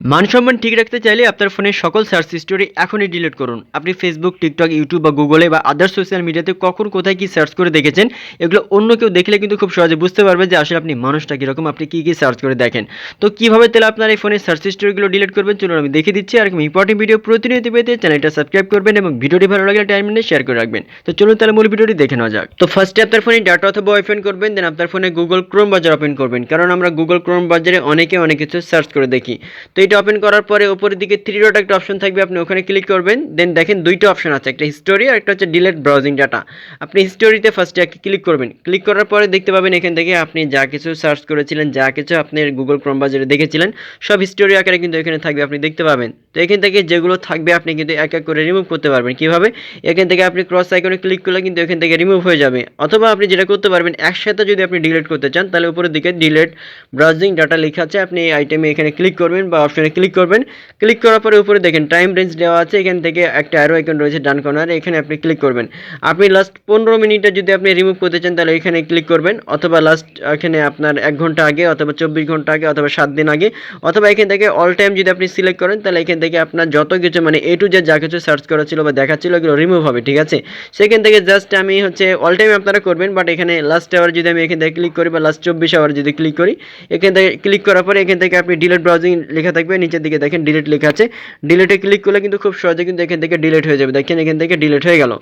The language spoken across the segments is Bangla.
মান সম্মান ঠিক রাখতে চাইলে আপনার ফোনের সকল সার্চ হিস্টোরি এখনই ডিলিট করুন। আপনি ফেসবুক টিকটক ইউটিউব বা গুগলে বা আদার সোশ্যাল মিডিয়াতে কখন কোথায় কি সার্চ করে দেখেছেন, এগুলো অন্য কেউ দেখলে কিন্তু খুব সহজে বুঝতে পারবে যে আসলে আপনি মানুষটা কীরকম, আপনি কী কী সার্চ করে দেখেন। তো কীভাবে তাহলে আপনার এই ফোনের সার্চ হিস্টোরিগুলো ডিলিট করবেন, চলুন আমি দেখে দিচ্ছি আর ইম্পর্টেন্ট ভিডিও প্রতিনিয়ত পেতে চ্যানেলটা সাবস্ক্রাইব করবেন এবং ভিডিওটি ভালো লাগলে টাইম মিনিট শেয়ার করে রাখবেন। তো চলুন তাহলে মূল ভিডিওটি দেখে নেওয়া যাক। তো ফার্স্টে আপনার ফোনে ডাটা অথবা ওপেন করবেন দেন আপনার ফোনে গুগল ক্রোম বাজার ওপেন করবেন। কারণ আমরা গুগল ক্রোম বাজারে অনেকে অনেক কিছু সার্চ করে দেখি। তো এটা ওপেন করার পরে উপরের দিকে থ্রি ডট একটা অপশন থাকবে, আপনি ওখানে ক্লিক করবেন দেন দেখেন দুইটা অপশন আছে, একটা হিস্টোরি আর একটা হচ্ছে ডিলেট ব্রাউজিং ডাটা আপনি হিস্টোরিতে ফার্স্টে ক্লিক করবেন। ক্লিক করার পরে দেখতে পাবেন এখান থেকে আপনি যা কিছু সার্চ করেছিলেন, যা কিছু আপনি গুগল ক্রোম বাজারে দেখেছিলেন, সব হিস্টোরি আকারে কিন্তু এখানে থাকবে, আপনি দেখতে পাবেন। তো এখান থেকে যেগুলো থাকবে আপনি কিন্তু এক এক করে রিমুভ করতে পারবেন। কীভাবে? এখান থেকে আপনি ক্রস আইকনে ক্লিক করলে কিন্তু এখান থেকে রিমুভ হয়ে যাবে। অথবা আপনি যেটা করতে পারবেন, একসাথে যদি আপনি ডিলিট করতে চান, তাহলে উপরের দিকে ডিলেট ব্রাউজিং ডাটা লেখা আছে। আপনি এই আইটেমে এখানে ক্লিক করবেন বা অপশনে ক্লিক করবেন। ক্লিক করার পরে উপরে দেখেন টাইম রেঞ্জ দেওয়া আছে। এখান থেকে একটা অ্যারো আইকন রয়েছে ডান কর্নারে এখানে আপনি ক্লিক করবেন। আপনি লাস্ট পনেরো মিনিটে যদি আপনি রিমুভ করতে চান, তাহলে এখানে ক্লিক করবেন। অথবা লাস্ট এখানে আপনার এক ঘণ্টা আগে, অথবা চব্বিশ ঘণ্টা আগে, অথবা সাত দিন আগে, অথবা এখান থেকে অল টাইম যদি আপনি সিলেক্ট করেন, তাহলে এখান থেকে আপনার যত কিছু মানে এ টু জেড যা কিছু সার্চ করা ছিল বা দেখা ছিল এগুলো রিমুভ হবে, ঠিক আছে? সেখান থেকে জাস্ট আমি হচ্ছে অল টাইম আপনারা করবেন বাট এখানে লাস্ট আওয়ার যদি আমি এখান থেকে ক্লিক করি বা লাস্ট চব্বিশ আওয়ার যদি ক্লিক করি, এখান থেকে ক্লিক করার পরে এখান থেকে আপনি ডিলেট ব্রাউজিং লেখা থাকবে, নিচের দিকে দেখেন ডিলেট লেখা আছে। ডিলেটে ক্লিক করলে কিন্তু খুব সহজে কিন্তু এখান থেকে ডিলেট হয়ে যাবে, দেখেন এখান থেকে ডিলেট হয়ে গেল।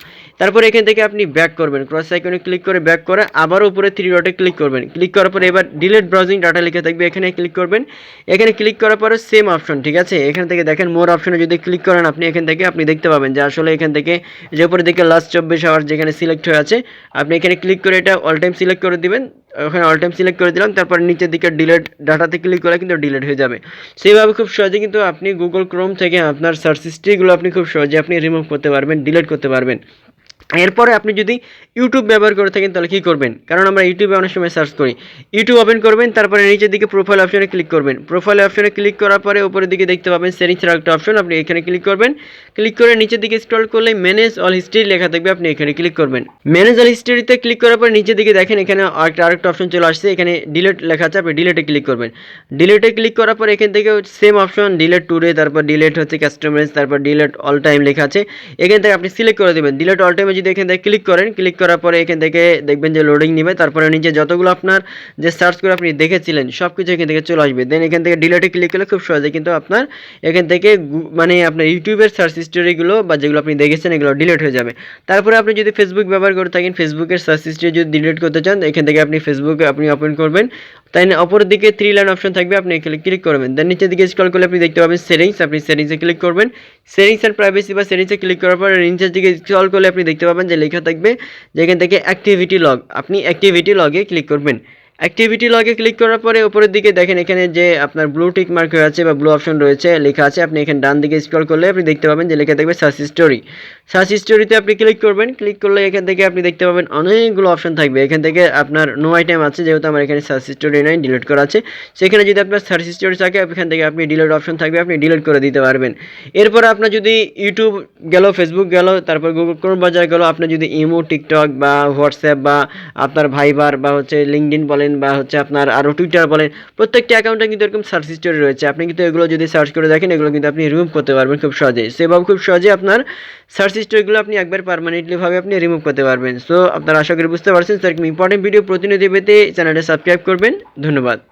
তারপর এখান থেকে আপনি ব্যাক করবেন ক্রস আইকনে ক্লিক করে ব্যাক করে, আবার উপরে থ্রি ডটে ক্লিক করবেন। ক্লিক করার পরে এবার ডিলেট ব্রাউজিং ডাটা লিখে থাকবে, এখানে ক্লিক করবেন। এখানে ক্লিক করার পরে সেম অপশন ঠিক আছে? এখান থেকে দেখেন মোর অপশনে যদি ক্লিক করেন, আপনি এখান থেকে আপনি দেখতে পাবেন যে আসলে এখান থেকে যে উপরে দিকে লাস্ট চব্বিশ আওয়ার যেখানে সিলেক্ট হয়ে আছে, আপনি এখানে ক্লিক করে এটা অল টাইম সিলেক্ট করে দিবেন। ওখানে অল টাইম সিলেক্ট করে দিলাম, তারপর নিচের দিকে ডিলেট ডাটাতে ক্লিক করলে কিন্তু ডিলেট হয়ে যাবে। সেইভাবে খুব সহজে কিন্তু আপনি গুগল ক্রোম থেকে আপনার সার্চ হিস্ট্রিগুলো আপনি খুব সহজে আপনি রিমুভ করতে পারবেন ডিলেট করতে পারবেন। এরপরে আপনি যদি ইউটিউব ব্যবহার করে থাকেন, তাহলে কী করবেন? কারণ আমরা ইউটিউবে অনেক সময় সার্চ করি। ইউটিউব ওপেন করবেন, তারপরে নিচের দিকে প্রোফাইল অপশনে ক্লিক করবেন। প্রোফাইল অপশনে ক্লিক করার পরে উপরের দিকে দেখতে পাবেন সেটিংসের একটা অপশন আপনি এখানে ক্লিক করবেন। ক্লিক করে নিচের দিকে স্ক্রল করলে ম্যানেজ অল হিস্ট্রি লেখা থাকবে, আপনি এখানে ক্লিক করবেন। ম্যানেজ অল হিস্ট্রিতে ক্লিক করার পর নিচের দিকে দেখেন, এখানে আরেকটা আরেকটা অপশন চলে আসছে। এখানে ডিলেট লেখা আছে, আপনি ডিলেটে ক্লিক করবেন। ডিলেটে ক্লিক করার পর এখান থেকে সেম অপশন ডিলেট টুরে তারপর ডিলেট হচ্ছে কাস্টমাইজ তারপর ডিলেট অল টাইম লেখা আছে। এখান থেকে আপনি সিলেক্ট করে দেবেন। ডিলেট অল টাইমে যদি এখান থেকে ক্লিক করেন ক্লিক করার পরে এখান থেকে দেখবেন যে লোডিং নেবে। তারপরে নিচে যতগুলো আপনার যে সার্চ করে আপনি দেখেছিলেন সব কিছু এখান থেকে চলে আসবে। দেন এখান থেকে ডিলেটে ক্লিক করলে খুব সহজে কিন্তু আপনার এখান থেকে মানে আপনার ইউটিউবের সার্চ হিস্টোরিগুলো বা যেগুলো আপনি দেখেছেন, এগুলো ডিলিট হয়ে যাবে। তারপরে আপনি যদি ফেসবুক ব্যবহার করে থাকেন ফেসবুকের সার্চ হিস্ট্রি যদি ডিলেট করতে চান, এখান থেকে আপনি ফেসবুক আপনি ওপেন করবেন। তাই না অপর দিকে থ্রি লাইন অপশন থাকবে, আপনি এখানে ক্লিক করবেন। দেন নিচের দিকে স্ক্রল করলে আপনি দেখতে পাবেন সেটিংস আপনি সেটিংসে ক্লিক করবেন। সেটিংস অ্যান্ড প্রাইভেসি বা সেটিংসে ক্লিক করার পর নিচের দিকে স্ক্রল করলে আপনি দেখতে পাবেন যে লেখা থাকবে যেখান থেকে অ্যাক্টিভিটি লগ আপনি অ্যাক্টিভিটি লগে ক্লিক করবেন। অ্যাক্টিভিটি লগে ক্লিক করার পরে উপরের দিকে দেখেন এখানে যে আপনার ব্লু টিক মার্ক আছে বা ব্লু অপশন রয়েছে, লেখা আছে। আপনি এখানে ডান দিকে স্ক্রল করলে আপনি দেখতে পাবেন যে লেখা থাকবে সার্চ হিস্টোরি সার্চ হিস্টোরিতে আপনি ক্লিক করবেন। ক্লিক করলে এখান থেকে আপনি দেখতে পাবেন অনেকগুলো অপশন থাকবে। এখান থেকে আপনার নো আইটেম আছে, যেহেতু আমার এখানে সার্চ হিস্টোরি নাই ডিলিট করা আছে। সেখানে যদি আপনার সার্চ হিস্টোরি থাকে, এখান থেকে আপনি ডিলিট অপশন থাকবে, আপনি ডিলিট করে দিতে পারবেন। এরপর আপনার যদি ইউটিউব গেল ফেসবুক গেল, তারপর গুগল ক্রোম বাজার গেল আপনার যদি ইমো টিকটক বা হোয়াটসঅ্যাপ বা আপনার ভাইবার বা হচ্ছে লিঙ্কডিন বলেন বা হচ্ছে আপনার আরও টুইটার বলেন, প্রত্যেকটি অ্যাকাউন্টে কিন্তু এরকম সার্চ হিস্টোরি রয়েছে। আপনি কিন্তু এগুলো যদি সার্চ করে দেখেন, এগুলো কিন্তু আপনি রিমুভ করতে পারবেন খুব সহজেই সেভাবে খুব সহজে আপনার সার্চ হিস্টোরিগুলো আপনি একবার পারমানেন্টলিভাবে আপনি রিমুভ করতে পারবেন। সো আপনারা আশা করি বুঝতে পারছেন। সেরকম ইম্পর্টেন্ট ভিডিও প্রতিনিধি পেতে চ্যানেলটা সাবস্ক্রাইব করবেন। ধন্যবাদ।